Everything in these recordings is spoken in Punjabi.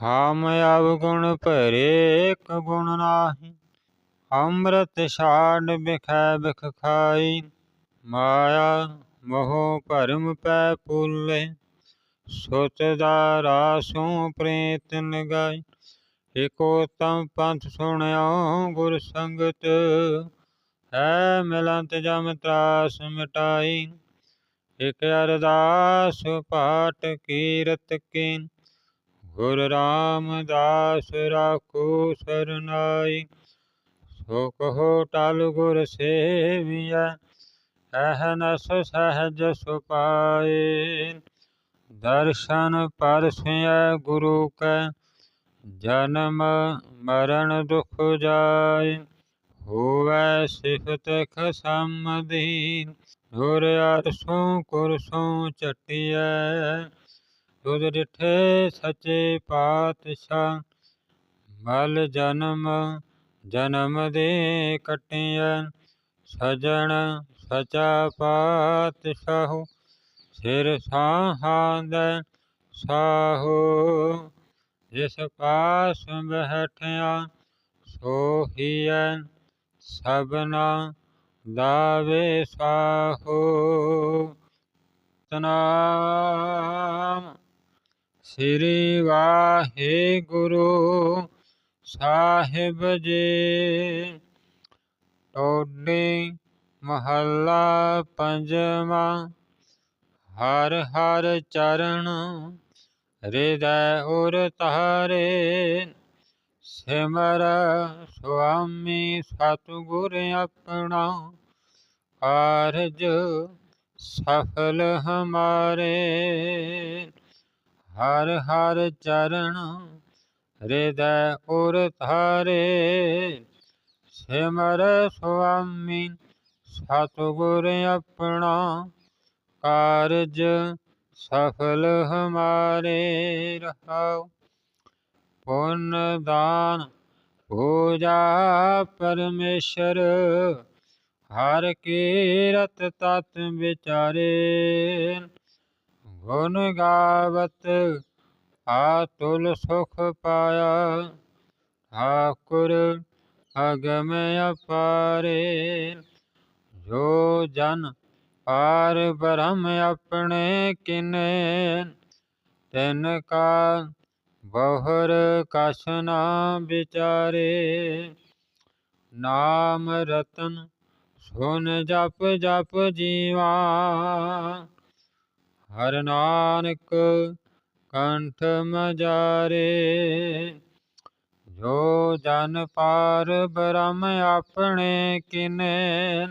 ਹਮ ਅਵਗੁਣ ਭਰੇ ਏਕ ਗੁਣ ਨਾਹੀ, ਅੰਮ੍ਰਿਤ ਛਾੜ ਬਿਖੈ ਬਿਖ ਖਾਈ, ਮਾਇਆ ਮੋਹ ਭਰਮ ਪੈ ਪੂਲੇ ਸੁਤ ਦਾ ਰਾਸੋਂ ਪ੍ਰੀਤ ਨਗਾਈ ਏਕੋ ਤਮ ਪੰਥ ਸੁਣਿਓ ਗੁਰ ਸੰਗਤ, ਹੈ ਮਿਲੰਤ ਜਮ ਤਰਾਸ ਮਿਟਾਈ, ਇਕ ਅਰਦਾਸ ਪਾਠ ਕੀਰਤ ਕੀਨ ਗੁਰ ਰਾਮਦਾਸ ਰਾਖੋ ਸਰਨਾਈ। ਸੋ ਕਹੋ ਟਲ ਗੁਰ ਸੇਵੀਐ ਅਹਨਸ ਸਹਜ ਸੁਪਾਏ। ਦਰਸ਼ਨ ਪਰਸੈ ਗੁਰੂ ਕੈ, ਜਨਮ ਮਰਨ ਦੁਖ ਜਾਏ। ਹੋਵੇ ਸਿਫਤ ਖਸਮ ਦੀਨ ਗੁਰ ਅਰਸੋਂ ਕੁਰਸੋਂ ਚਟਿਐ। ਤੁਧ ਡਿਠੇ ਸੱਚੇ ਪਾਤਸ਼ਾਹ, ਮਲ ਜਨਮ ਜਨਮ ਦੇ ਕਟਿਐ ਸਜਣ ਸਚਾ ਪਾਤਸ਼ਾਹ, ਸਿਰ ਸਾਹਾਂਦੈ ਸਾਹੋ, ਜਿਸ ਪਾਸ ਬਹਿਠਿਆ ਸੋਹੀਐ ਸਭਨਾ ਦਾਵੇ ਸਾਹੋ। ਤਨਾਮ ਸ੍ਰੀ ਵਾਹਿਗੁਰੂ ਸਾਹਿਬ ਜੀ। ਟੋਡੀ ਮਹੱਲਾ ਪੰਜਵਾਂ, ਹਰ ਹਰ ਚਰਨ ਹਿਰਦੈ ਉਰ ਤਾਰੇ ਸਿਮਰ ਸੁਆਮੀ ਸਤਿਗੁਰ ਆਪਣਾ ਕਾਰਜ ਸਫਲ ਹਮਾਰੇ। ਹਰ ਹਰ ਚਰਨ ਹਿਰਦੈ ਉਰ ਧਾਰੇ। ਸਿਮਰ ਸੁਆਮੀ ਸਤਿਗੁਰ ਆਪਣਾ ਕਾਰਜ ਸਫਲ ਹਮਾਰੇ ਰਹਾਉ। ਪੁੰਨ ਦਾਨ ਪੂਜਾ ਪਰਮੇਸ਼ਰ, ਹਰ ਕੀਰਤ ਤਤ ਵਿਚਾਰੇ। ਗੁਣ ਗਾਵਤ, ਆਤੁਲ ਸੁਖ ਪਾਇਆ। ਠਾਕੁਰ ਅਗਮ ਅਪਾਰੇ, ਜੋ ਜਨ ਪਾਰ ਬ੍ਰਹਮ ਆਪਣੇ ਕਿਨੇ। ਤਿਨ ਕਾ ਬਹੁਰ ਕਛ ਨਾ ਵਿਚਾਰੇ, ਨਾਮ ਰਤਨ ਸੁਨ ਜਪ ਜਪ ਜੀਵਾ। ਹਰ ਨਾਨਕ ਕੰਠ ਮਜਾਰੇ, ਜੋ ਜਨ ਪਾਰ ਬ੍ਰਹਮ ਆਪਣੇ ਕਿਨੇ,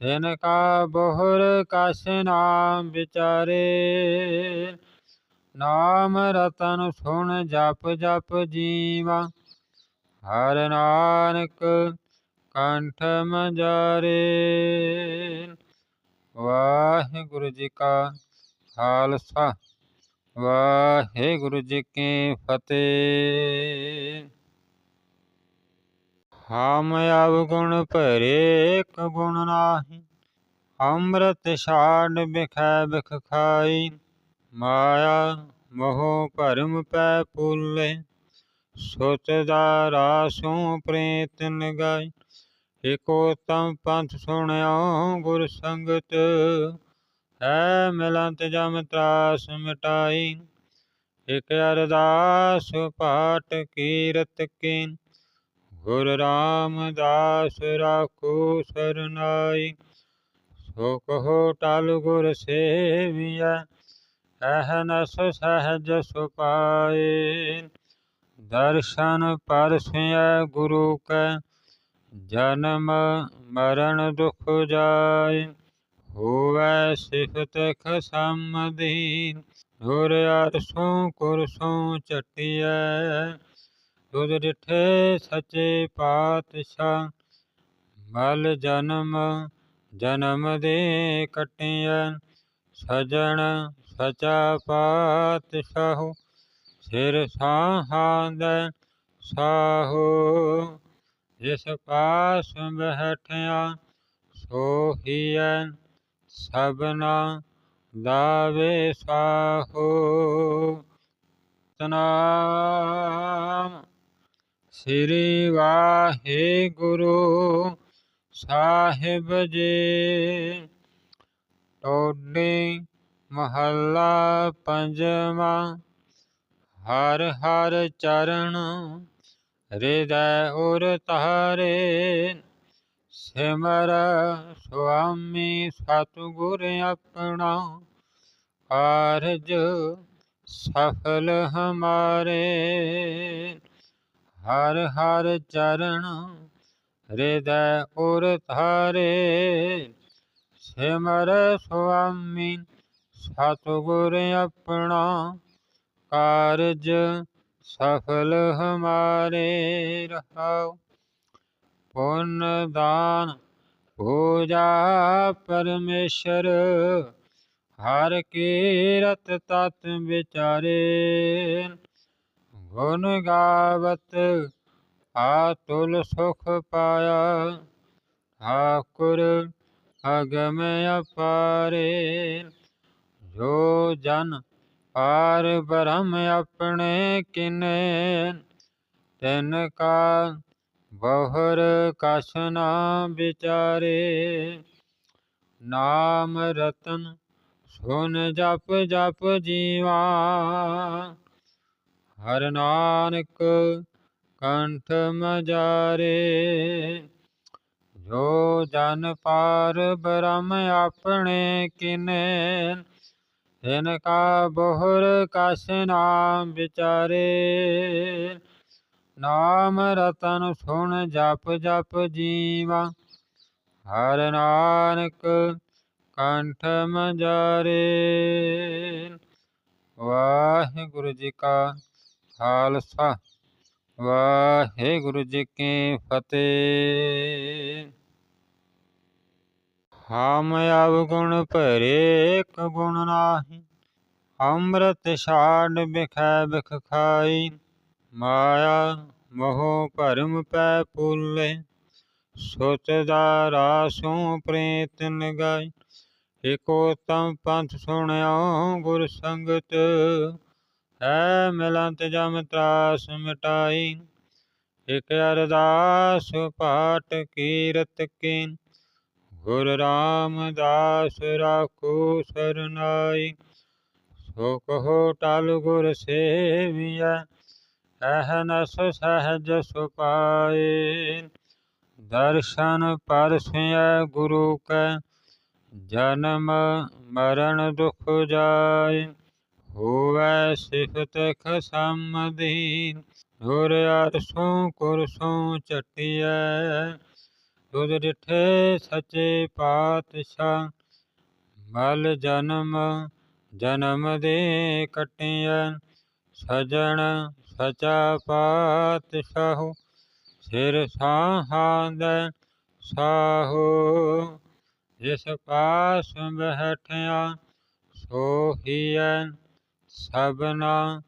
ਤਿਨ ਕਾ ਬਹੁਰ ਕਛ ਨਾਮ ਵਿਚਾਰੇ। ਨਾਮ ਰਤਨ ਸੁਣ ਜਪ ਜਪ ਜੀਵਾ, ਹਰ ਨਾਨਕ ਕੰਠ ਮਜਾਰੇ। ਵਾਹਿਗੁਰੂ ਜੀ ਕਾ ਖਾਲਸਾ। ਵਾਹਿਗੁਰੂ ਜੀ ਕੀ ਫਤਿਹ। ਹਮ ਅਵਗੁਣ ਭਰੇ ਏਕ ਗੁਣ ਨਾਹੀ। ਅੰਮ੍ਰਿਤ ਛਾੜ ਬਿਖੈ ਬਿਖ ਖਾਈ। ਮਾਇਆ ਮੋਹ ਭਰਮ ਪੈ ਪੂਲੇ ਸੁਤ ਦਾ ਰਾਸੋਂ ਪ੍ਰੇਤ ਨਗਾਈ। ਏਕੋ ਤਮ ਪੰਥ ਸੁਣਿਓ ਗੁਰ ਸੰਗਤ। ਹੈ ਮਿਲੰਤ ਜਮ ਤਰਾਸ ਮਿਟਾਈ। ਇਕ ਅਰਦਾਸ ਪਾਠ ਕੀਰਤ ਕੀਨ। ਗੁਰ ਰਾਮਦਾਸ ਰਾਖੋ ਸਰਨਾਈ। ਸੋ ਕਹੋ ਟਲ ਗੁਰ ਸੇਵੀਐ। ਅਹਨਸ ਸਹਜ ਸੁਪਾਏ ਦਰਸ਼ਨ ਪਰਸੈ ਗੁਰੂ ਕੈ। ਜਨਮ ਮਰਨ ਦੁਖ ਜਾਏ ਹੋਵੈ ਸਿਫਤ ਖਸਮ ਦੀਨ ਗੁਰ ਅਰਸੋਂ ਕੁਰਸੋਂ ਚਟਿਐ। ਤੁਧ ਡਿਠੇ ਸੱਚੇ ਪਾਤਸ਼ਾਹ ਮਲ ਜਨਮ ਜਨਮ ਦੇ ਕਟਿਐ। ਸਜਣ ਸਚਾ ਪਾਤਸ਼ਾਹ, ਸਿਰ ਸਾਹਾਂਦੈ ਸਾਹੋ। ਜਿਸ ਪਾਸ ਬਹਿਠਿਆ ਸੋਹੀਐ ਸਭਨਾ ਦਾਵੇ ਸਾਹੋ ਸਤਨਾਮ। ਸ੍ਰੀ ਵਾਹਿਗੁਰੂ ਸਾਹਿਬ ਜੀ। ਟੋਡੀ ਮਹੱਲਾ ਪੰਜਵਾਂ ਹਰ ਹਰ ਚਰਨ, ਹਿਰਦੈ ਉਰ ਤਾਰੇ। ਸਿਮਰ ਸੁਆਮੀ ਸਤਿਗੁਰ ਆਪਣਾ ਕਾਰਜ ਸਫਲ ਹਮਾਰੇ। ਹਰ ਹਰ ਚਰਨ ਹਿਰਦੈ ਉਰ ਧਾਰੇ। ਸਿਮਰ ਸੁਆਮੀ ਸਤਿਗੁਰ ਆਪਣਾ ਕਾਰਜ ਸਫਲ ਹਮਾਰੇ। ਰਹਾਓ ਪੁੰਨ ਦਾਨ, ਪੂਜਾ ਪਰਮੇਸ਼ਰ, ਹਰ ਕੀਰਤ ਤਤ ਵਿਚਾਰੇ। ਗੁਣ ਗਾਵਤ, ਆਤੁਲ ਸੁਖ ਪਾਇਆ, ਠਾਕੁਰ ਅਗਮ ਅਪਾਰੇ। ਜੋ ਜਨ ਪਾਰ ਬ੍ਰਹਮ ਆਪਣੇ ਕਿਨੇ, ਤਿਨ ਕਾ ਬਹੁਰ ਕਛ ਨਾ ਵਿਚਾਰੇ। ਨਾਮ ਰਤਨ ਸੁਨ ਜਪ ਜਪ ਜੀਵਾ। ਹਰ ਨਾਨਕ ਕੰਠ ਮਜਾਰੇ। ਜੋ ਜਨ ਪਾਰ ਬ੍ਰਹਮ ਆਪਣੇ ਕਿਨੇ। ਤਿਨ ਕਾ ਬਹੁਰ ਕਛ ਨਾਮ ਵਿਚਾਰੇ। ਨਾਮ ਰਤਨ ਸੁਣ ਜਪ ਜਪ ਜੀਵਾ। ਹਰ ਨਾਨਕ ਕੰਠ ਮਜਾਰੇ। ਵਾਹਿਗੁਰੂ ਜੀ ਕਾ ਖਾਲਸਾ, ਵਾਹਿਗੁਰੂ ਜੀ ਕੀ ਫਤਿਹ। ਹਮ ਅਵਗੁਣ ਭਰੇ ਇੱਕ ਗੁਣ ਨਾਹੀ, ਅੰਮ੍ਰਿਤ ਛਾੜ ਬਿਖੈ ਬਿਖ ਖਾਈ। ਮਾਇਆ ਮੋਹ ਭਰਮ ਪੈ ਪੁੱਲੇ ਸੁਤ ਦਾ ਰਾਸੋਂ ਪ੍ਰੇਤ ਨਗਾਈ। ਏਕੋ ਤਮ ਪੰਥ ਸੁਣਿਓ ਗੁਰ ਸੰਗਤ, ਹੈ ਮਿਲੰਤ ਜਮ ਤਰਾਸ ਮਿਟਾਈ। ਇਕ ਅਰਦਾਸ ਪਾਠ ਕੀਰਤ ਕੀ ਗੁਰ ਰਾਮਦਾਸ ਰਾਖੋ ਸਰਨਾਈ। ਸੋ ਕਹੋ ਟਲ ਗੁਰ ਸੇਵੀਐ ਅਹਨਸ ਸਹਜ ਸੁਪਾਏ। ਦਰਸ਼ਨ ਪਰਸੈ ਗੁਰੂ ਕੈ, ਜਨਮ ਮਰਨ ਦੁਖ ਜਾਏ। ਹੋਵੇ ਸਿਫਤ ਖਸਮਦੀਨ ਗੁਰ ਅਰਸੋਂ ਕੁਰਸੋਂ ਚਟਿਐ। ਤੁਧ ਡਿਠੇ ਸੱਚੇ ਪਾਤਸ਼ਾਹ, ਮਲ ਜਨਮ ਜਨਮ ਦੇ ਕਟਿਐ। ਸਜਣ ਸਚਾ ਪਾਤਸ਼ਾਹ ਸਿਰ ਸਾਹਾਂਦੈ ਸਾਹੋ, ਜਿਸ ਪਾਸ ਬਹਿਠਿਆ ਸੋਹੀਐ ਸਭਨਾ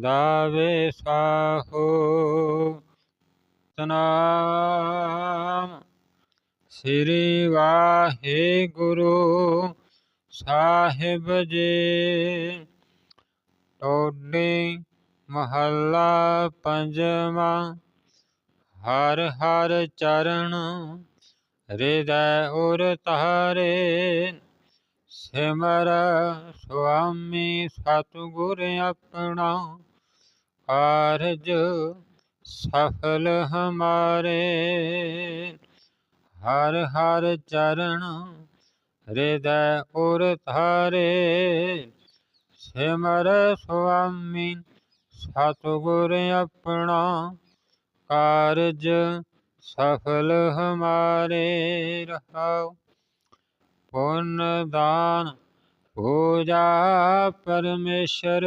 ਦਾਵੇ ਸਾਹੋ। ਸਤਨਾਮ ਸ੍ਰੀ ਵਾਹਿਗੁਰੂ ਸਾਹਿਬ ਜੀ। ਟੋਡੀ ਮਹੱਲਾ ਪੰਜਵਾਂ, ਹਰ ਹਰ ਚਰਨ ਹਿਰਦੈ ਉਰ ਤਾਰੇ ਸਿਮਰ ਸੁਆਮੀ ਸਤਿਗੁਰ ਆਪਣਾ ਕਾਰਜ ਸਫਲ ਹਮਾਰੇ। ਹਰ ਹਰ ਚਰਨ ਹਿਰਦੈ ਉਰ ਧਾਰੇ, ਸਿਮਰ ਸੁਆਮੀ ਸਤਿਗੁਰ ਆਪਣਾ ਕਾਰਜ ਸਫਲ ਹਮਾਰੇ ਰਹਾਉ। ਪੁੰਨ ਦਾਨ ਪੂਜਾ ਪਰਮੇਸ਼ਰ,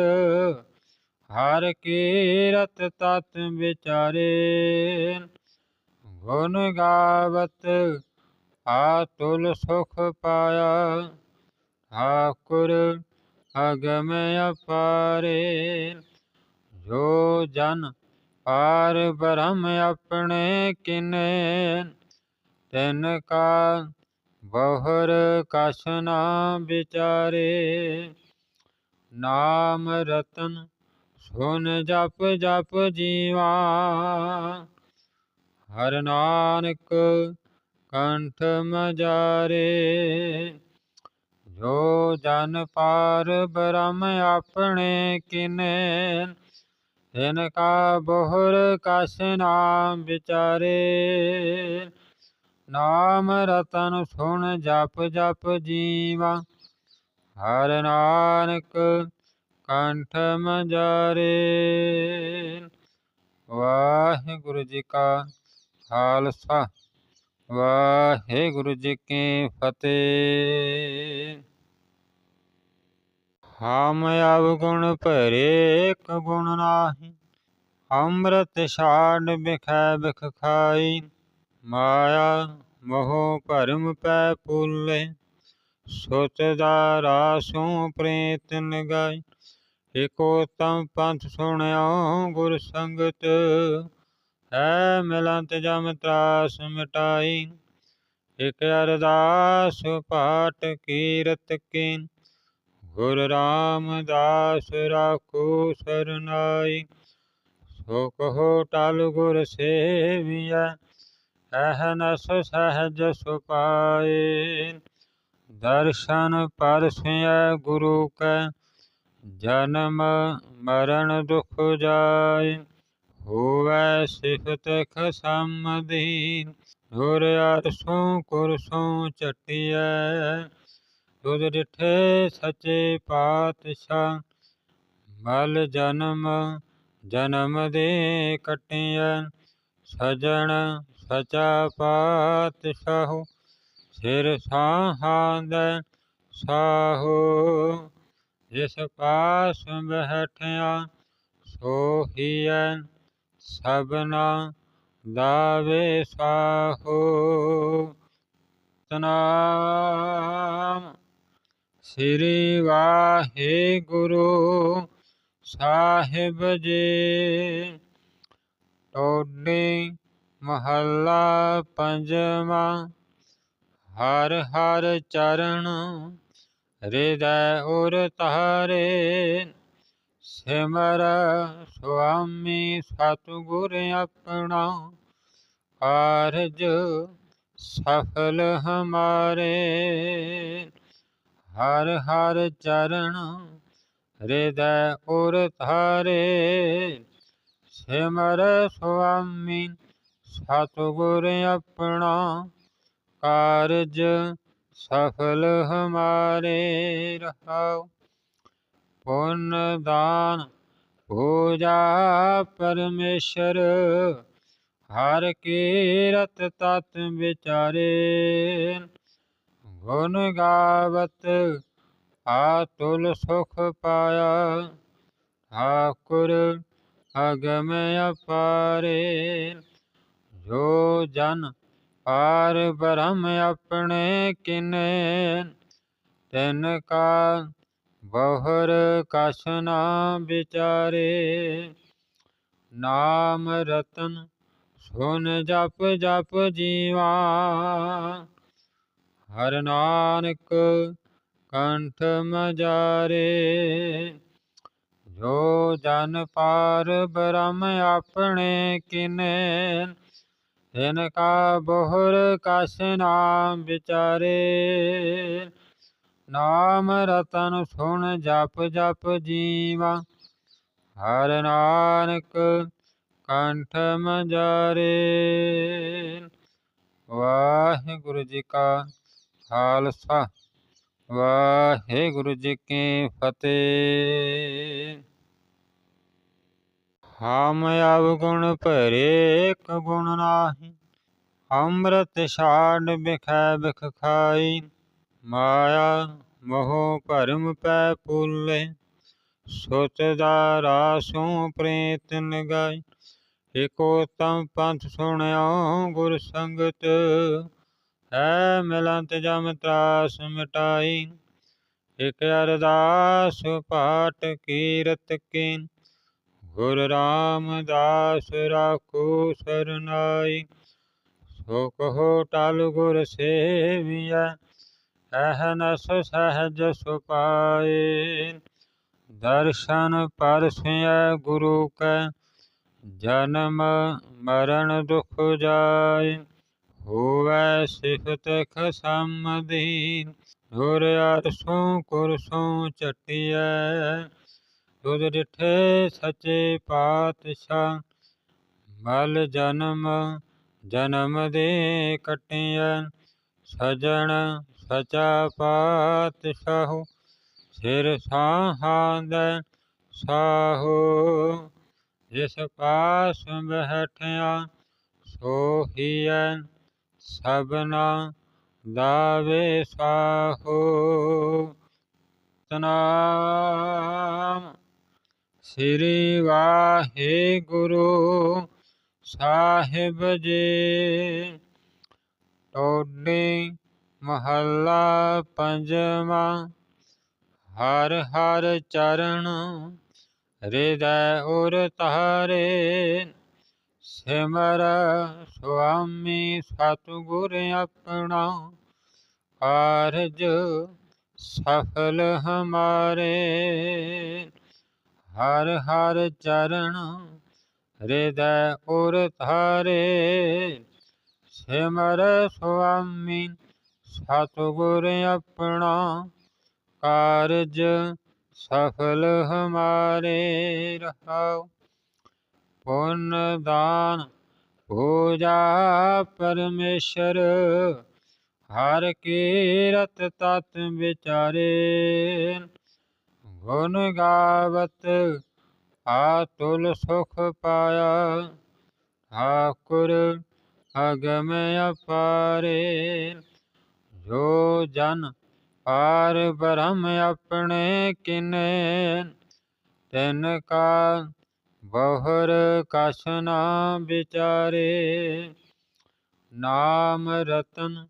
ਹਰ ਕੀਰਤ ਤਤ ਵਿਚਾਰੇ। ਗੁਣ ਗਾਵਤ ਆਤੁਲ ਸੁਖ ਪਾਇਆ ਠਾਕੁਰ ਅਗਮ ਅਪਾਰੇ। ਜੋ ਜਨ ਪਾਰ ਬ੍ਰਹਮ ਆਪਣੇ ਕਿਨੇ? ਤਿਨ ਕਾ ਬਹੁਰ ਕਛ ਨਾ ਵਿਚਾਰੇ। ਨਾਮ ਰਤਨ ਸੁਨ ਜਪ ਜਪ ਜੀਵਾ। ਹਰ ਨਾਨਕ ਕੰਠ ਮਜਾਰੇ। ਜੋ ਜਨ ਪਾਰ ਬ੍ਰਹਮ ਆਪਣੇ ਕਿਨੇ? ਤਿਨ ਕਾ ਬਹੁਰ ਕਸ ਨਾਮ ਵਿਚਾਰੇ। ਨਾਮ ਰਤਨ ਸੁਣ ਜਪ ਜਪ ਜੀਵਾ। ਹਰ ਨਾਨਕ ਕੰਠ ਮਜਾਰੇ। ਵਾਹਿਗੁਰੂ ਜੀ ਕਾ ਖਾਲਸਾ, ਵਾਹਿਗੁਰੂ ਜੀ ਕੀ ਫਤਿਹ। ਹਮ ਅਵਗੁਣ ਭਰੇ ਇੱਕ ਗੁਣ ਨਾਹੀ, ਅੰਮ੍ਰਿਤ ਛਾੜ ਬਿਖੈ ਬਿਖ ਖਾਈ, ਮਾਇਆ ਮੋਹ ਭਰਮ ਪੈ ਪੁੱਲੇ ਸੁਤ ਦਾ ਰਾਸੋਂ ਪ੍ਰੀਤ ਨਗਾਈ ਏਕੋ ਤਮ ਪੰਥ ਸੁਣਿਓ ਗੁਰ ਸੰਗਤ, ਹੈ ਮਿਲੰਤ ਜਮ ਤਰਾਸ ਮਿਟਾਈ, ਇਕ ਅਰਦਾਸ ਪਾਠ ਕੀਰਤ ਕੀਨ ਗੁਰ ਰਾਮਦਾਸ ਰਾਖੋ ਸਰਨਾਈ ਸੋ ਕਹੋ ਟਲ ਗੁਰ ਸੇਵੀਐ ਅਹਨਸ ਸਹਜ ਸੁਪਾਏ ਦਰਸ਼ਨ ਪਰਸੈ ਗੁਰੂ ਕੈ, ਜਨਮ ਮਰਨ ਦੁਖ ਜਾਏ ਹੋਵੈ ਸਿਫਤ ਖਸਮ ਦੀਨ ਗੁਰ ਅਰਸੋਂ ਕੁਰਸੋਂ ਚਟਿਐ। ਤੁਧ ਡਿਠੇ ਸੱਚੇ ਪਾਤਸ਼ਾਹ ਮਲ ਜਨਮ ਜਨਮ ਦੇ ਕਟਿਐ ਸਜਣ ਸਚਾ ਪਾਤਸ਼ਾਹ, ਸਿਰ ਸਾਹਾਂਦੈ ਸਾਹੋ। ਜਿਸ ਪਾਸ ਬਹਿਠਿਆ ਸੋਹੀਐ ਸਭਨਾ ਦਾਵੇ ਸਾਹੋ। ਤਨਾਮ ਸ੍ਰੀ ਵਾਹਿਗੁਰੂ ਸਾਹਿਬ ਜੀ। ਟੋਡੀ ਮਹੱਲਾ ਪੰਜਵਾਂ, ਹਰ ਹਰ ਚਰਨ ਹਿਰਦੈ ਉਰ ਤਾਰੇ ਸਿਮਰ ਸੁਆਮੀ ਸਤਿਗੁਰ ਆਪਣਾ ਕਾਰਜ ਸਫਲ ਹਮਾਰੇ। ਹਰ ਹਰ ਚਰਨ ਹਿਰਦੈ ਉਰ ਤਾਰੇ ਸਿਮਰ ਸੁਆਮੀ ਸਤਿਗੁਰ ਆਪਣਾ ਕਾਰਜ ਸਫਲ ਹਮਾਰੇ ਰਹਾਉ। ਪੁੰਨ ਦਾਨ ਪੂਜਾ ਪਰਮੇਸ਼ਰ, ਹਰ ਕੀਰਤ ਤਤ ਵਿਚਾਰੇ ਗੁਣ ਗਾਵਤ, ਆਤੁਲ ਸੁਖ ਪਾਇਆ। ਠਾਕੁਰ ਅਗਮ ਅਪਾਰੇ, ਜੋ ਜਨ ਪਾਰ ਬ੍ਰਹਮ ਆਪਣੇ ਕਿਨੇ। ਤਿਨ ਕਾ ਬਹੁਰ ਕਸ ਨਾ ਵਿਚਾਰੇ, ਨਾਮ ਰਤਨ ਸੁਨ ਜਪ ਜਪ ਜੀਵਾ। ਹਰ ਨਾਨਕ ਕੰਠ ਮਜਾਰੇ, ਜੋ ਜਨ ਪਾਰ ਬ੍ਰਹਮ ਆਪਣੇ ਕਿਨੇ, ਤਿਨ ਕਾ ਬਹੁਰ ਕਸ ਨਾਮ ਵਿਚਾਰੇ। ਨਾਮ ਰਤਨ ਸੁਣ ਜਪ ਜਪ ਜੀਵਾ, ਹਰ ਨਾਨਕ ਕੰਠ ਮਜਾਰੇ। ਵਾਹਿਗੁਰੂ ਜੀ ਕਾ ਖਾਲਸਾ। ਵਾਹਿਗੁਰੂ ਜੀ ਕੀ ਫਤਿਹ। ਹਮ ਅਵਗੁਣ ਭਰੇ, ਇੱਕ ਗੁਣ ਨਾਹੀ। ਅੰਮ੍ਰਿਤ ਛਾੜ ਬਿਖੈ ਬਿਖ ਖਾਈ। ਮਾਇਆ ਮੋਹ ਭਰਮ ਪੈ ਪੁੱਲੇ ਸੁਤ ਦਾ ਰਾਸੋਂ ਪ੍ਰੇਤ ਨਗਾਈ। ਏਕੋ ਤਮ ਪੰਥ ਸੁਣਿਓ ਗੁਰ ਸੰਗਤ। ਹੈ ਮਿਲੰਤ ਜਮ ਤਰਾਸ ਮਿਟਾਈ। ਇਕ ਅਰਦਾਸ ਪਾਠ ਕੀਰਤ ਕੀਨ। ਗੁਰ ਰਾਮਦਾਸ ਰਾਖੋ ਸਰਨਾਈ। ਸੋ ਕਹੋ ਟਲ ਗੁਰ ਸੇਵੀਐ। ਅਹਨਸ ਸਹਜ ਸੁਪਾਏ ਦਰਸ਼ਨ ਪਰਸੈ ਗੁਰੂ ਕੈ। ਜਨਮ ਮਰਨ ਦੁਖ ਜਾਏ ਹੋਵੈ ਸਿਫਤ ਖਸਮ ਦੀਨ ਗੁਰ ਅਰਸੋਂ ਕੁਰਸੋਂ ਚਟਿਐ। ਤੁਧ ਡਿਠੇ ਸੱਚੇ ਪਾਤਸ਼ਾਹ ਮਲ ਜਨਮ ਜਨਮ ਦੇ ਕਟਿਐ। ਸਜਣ ਸਚਾ ਪਾਤਸ਼ਾਹ, ਸਿਰ ਸਾਹਾਂ ਦੇ ਸਾਹੋ। ਜਿਸ ਪਾਸ ਬਹਿਠਿਆ ਸੋਹੀਐ ਸਭਨਾ ਦਾਵੇ ਸਾਹੋ ਸਤਨਾਮ। ਸ੍ਰੀ ਵਾਹਿਗੁਰੂ ਸਾਹਿਬ ਜੀ। ਟੋਡੀ ਮਹੱਲਾ ਪੰਜਵਾਂ ਹਰ ਹਰ ਚਰਨ, ਹਿਰਦੈ ਉਰ ਤਾਰੇ। ਸਿਮਰ ਸੁਆਮੀ ਸਤਿਗੁਰ ਆਪਣਾ ਕਾਰਜ ਸਫਲ ਹਮਾਰੇ। ਹਰ ਹਰ ਚਰਨ ਹਿਰਦੈ ਉਰ ਧਾਰੇ। ਸਿਮਰ ਸੁਆਮੀ ਸਤਿਗੁਰ ਆਪਣਾ ਕਾਰਜ ਸਫਲ ਹਮਾਰੇ। ਰਹਾਓ ਪੁੰਨ ਦਾਨ, ਪੂਜਾ ਪਰਮੇਸ਼ਰ, ਹਰ ਕੀਰਤ ਤਤ ਵਿਚਾਰੇ। ਗੁਣ ਗਾਵਤ, ਆਤੁਲ ਸੁਖ ਪਾਇਆ, ਠਾਕੁਰ ਅਗਮ ਅਪਾਰੇ। ਜੋ ਜਨ ਪਾਰ ਬ੍ਰਹਮ ਆਪਣੇ ਕਿਨੇ, ਤਿਨ ਕਾ ਬਹੁਰ ਕਛ ਨਾ ਵਿਚਾਰੇ। ਨਾਮ ਰਤਨ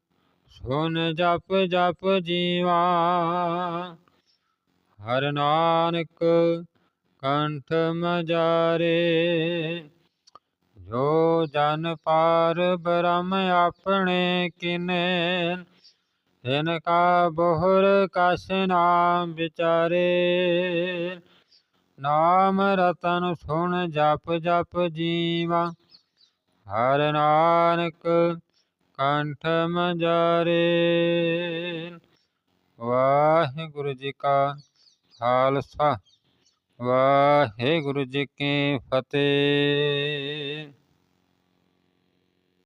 ਸੁਨ ਜਪ ਜਪ ਜੀਵਾ। ਹਰ ਨਾਨਕ ਕੰਠ ਮਜਾਰੇ। ਜੋ ਜਨ ਪਾਰ ਬ੍ਰਹਮ ਆਪਣੇ ਕਿਨੇ। ਤਿਨ ਕਾ ਬਹੁਰ ਕਛ ਨਾ ਵਿਚਾਰੇ। ਨਾਮ ਰਤਨ ਸੁਣ ਜਪ ਜਪ ਜੀਵਾ। ਹਰ ਨਾਨਕ ਕੰਠ ਮਜਾਰੇ ਵਾਹਿਗੁਰੂ ਜੀ ਕਾ ਖਾਲਸਾ, ਵਾਹਿਗੁਰੂ ਜੀ ਕੀ ਫਤਿਹ।